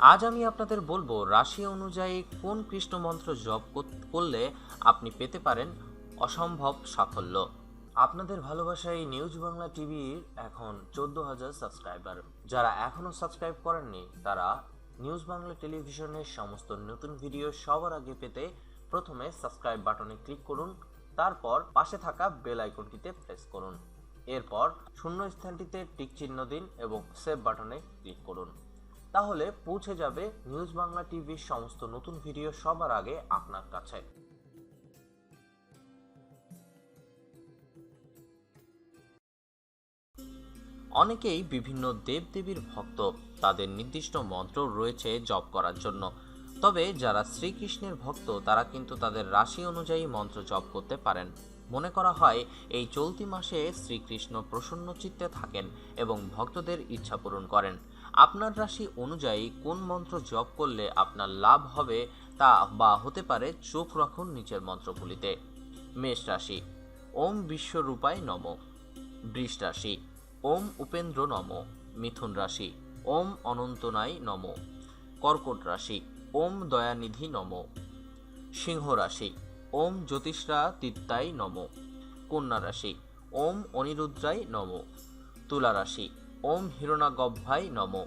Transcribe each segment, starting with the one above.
আজ আমি আপনাদের বলব, রাশি অনুযায়ী কোন কৃষ্ণ মন্ত্র জপ কর- করলে আপনি পেতে পারেন অসম্ভব সাফল্য। আপনাদের ভালোবাসায় নিউজ বাংলা টিভির এখন চোদ্দ হাজার সাবস্ক্রাইবার। যারা এখনও সাবস্ক্রাইব করেননি, তারা নিউজ বাংলা টেলিভিশনের সমস্ত নতুন ভিডিও সবার আগে পেতে প্রথমে সাবস্ক্রাইব বাটনে ক্লিক করুন, তারপর পাশে থাকা বেল আইকনটিতে প্রেস করুন। এরপর শূন্য স্থানটিতে টিক চিহ্ন দিন এবং সেভ বাটনে ক্লিক করুন। তাহলে পৌঁছে যাবে নিউজ বাংলা টিভির সমস্ত নতুন ভিডিও সবার আগে আপনার কাছে। অনেকেই বিভিন্ন দেবদেবীর ভক্ত, তাদের নির্দিষ্ট মন্ত্র রয়েছে জপ করার জন্য। তবে যারা শ্রীকৃষ্ণের ভক্ত, তারা কিন্তু তাদের রাশি অনুযায়ী মন্ত্র জপ করতে পারেন। মনে করা হয়, এই চলতি মাসে শ্রীকৃষ্ণ প্রসন্ন চিত্তে থাকেন এবং ভক্তদের ইচ্ছা পূরণ করেন। আপনার রাশি অনুযায়ী কোন মন্ত্র জপ করলে আপনার লাভ হবে তা বা হতে পারে চোখ রাখুন নিচের মন্ত্রগুলিতে। মেষ রাশি, ওম বিশ্বরূপায় নম। বৃষ রাশি, ওম উপেন্দ্র নম। মিথুন রাশি, ওম অনন্তনায় নম। কর্কট রাশি, ওম দয়ানিধি নম। সিংহ রাশি ওম জ্যোতিষরা তিত্তায় নম। কন্যা রাশি, ওম অনিরুদ্রায় নম। তুলা রাশি, ওম হিরণাগভ্যায় নম।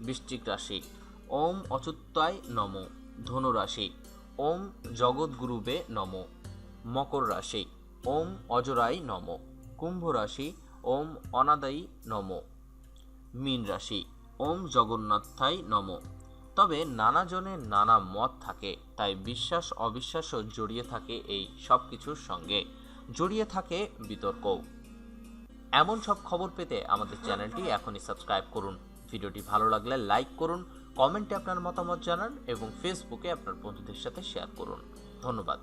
বৃশ্চিক রাশি, ওম অচ্যুতায় নম। ধনু রাশি, ওম জগৎগুরুবে নম। মকর রাশি, ওম অজরায় নম। কুম্ভ রাশি, ওম অনাদায়ী নম। মীন রাশি, ওম জগন্নাথায় নম। তবে নানা জনের নানা মত থাকে, তাই বিশ্বাস অবিশ্বাসও জড়িয়ে থাকে এই সব কিছুর সঙ্গে। জড়িয়ে থাকে বিতর্কও। এমন সব খবর পেতে আমাদের চ্যানেলটি এখনই সাবস্ক্রাইব করুন। ভিডিওটি ভালো লাগলে লাইক করুন, কমেন্টে আপনার মতামত জানান এবং ফেসবুকে আপনার বন্ধুদের সাথে শেয়ার করুন। ধন্যবাদ।